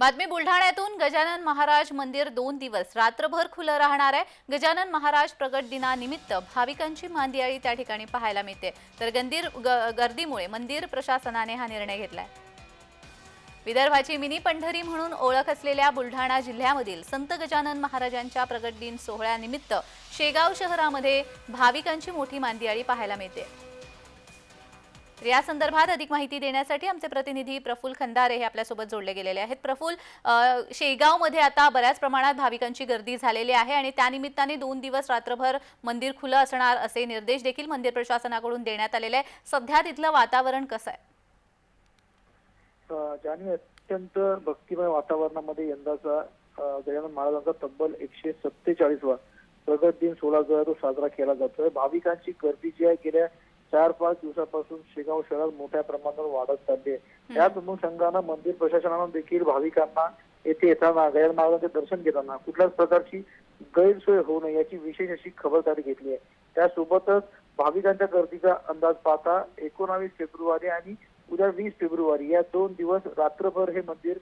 बातमी बुलढाण्यातून गजानन महाराज मंदिर दोन दिवस रात्रभर खुलं राहणार आहे. गजानन महाराज प्रगट दिनानिमित्त भाविकांची मांदियाळी त्या ठिकाणी पाहायला मिळते. तर गंदीर ग- गर्दीमुळे मंदिर प्रशासनाने हा निर्णय घेतलाय. विदर्भाची मिनी पंढरी म्हणून ओळख असलेल्या बुलढाणा जिल्ह्यामधील संत गजानन महाराजांच्या प्रगट दिन सोहळ्यानिमित्त शेगाव शहरामध्ये भाविकांची मोठी मांदियाळी पाहायला मिळते. तर या संदर्भात अधिक माहिती देण्यासाठी आमचे प्रतिनिधी प्रफुल खंदारे हे आपल्यासोबत जोडले गेलेले आहेत. प्रफुल शेगावमध्ये आता बऱ्याच प्रमाणात भाविकांची गर्दी झालेली आहे आणि त्यानिमित्ताने दोन दिवस रात्रभर मंदिर खुलं असणार असे निर्देश देखील मंदिर प्रशासनाकडून देण्यात आलेले आहे सध्या तिथलं वातावरण कसं आहे? अत्यंत भक्तिमय वातावरणामध्ये यंदाचा गजानन महाराजांचा तब्बल एकशे सत्तेचाळीसवा प्रगत दिन सोळा जो आहे तो साजरा केला जातोय. भाविकांची गर्दी जी आहे गेल्या चार पाच दिवसापासून शेगाव शहरात मोठ्या प्रमाणावर वाढत चालली आहे. त्याच अनुषंगानं मंदिर प्रशासनानं देखील भाविकांना येथे येताना महाराजांचे दर्शन घेताना कुठल्याच प्रकारची गैरसोय होऊ नये याची विशेष अशी खबरदारी घेतली आहे. त्यासोबतच भाविकांच्या गर्दीचा अंदाज पाहता एकोणावीस फेब्रुवारी आणि उद्या वीस फेब्रुवारी या दोन दिवस रात्रभर हे मंदिर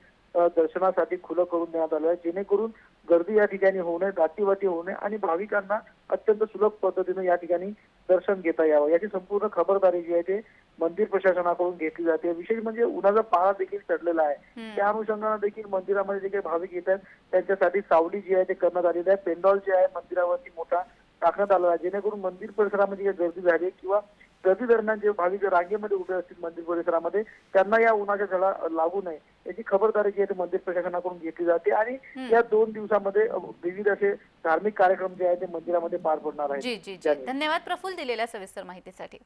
दर्शनासाठी खुलं करून देण्यात आलं आहे. जेणेकरून गर्दी या ठिकाणी होऊ नये दाटीवाटी होऊ नये आणि भाविकांना अत्यंत सुलभ पद्धतीने या ठिकाणी दर्शन घेता यावं. याची संपूर्ण खबरदारी जी आहे ते मंदिर प्रशासनाकडून घेतली जाते. विशेष म्हणजे उन्हाचा पारा देखील चढलेला आहे. त्या अनुषंगाने देखील मंदिरामध्ये जे काही भाविक येत आहेत त्यांच्यासाठी सावली जी आहे ते करण्यात आलेली आहे. पेंडॉल जे आहे मंदिरावरती मोठा टाकण्यात आलेला आहे. जेणेकरून मंदिर परिसरामध्ये जी गर्दी झाली किंवा गर्दी दरम्यान जे भाविक रांगेमध्ये उभे असतील मंदिर परिसरामध्ये त्यांना या उन्हाच्या झळा लागू नये. याची खबरदारी जी आहे ती मंदिर प्रशासनाकडून घेतली जाते आणि. या दोन दिवसामध्ये विविध असे धार्मिक कार्यक्रम जे आहे ते मंदिरामध्ये पार पडणार ज्यांनी- धन्यवाद प्रफुल दिलेल्या सविस्तर माहितीसाठी.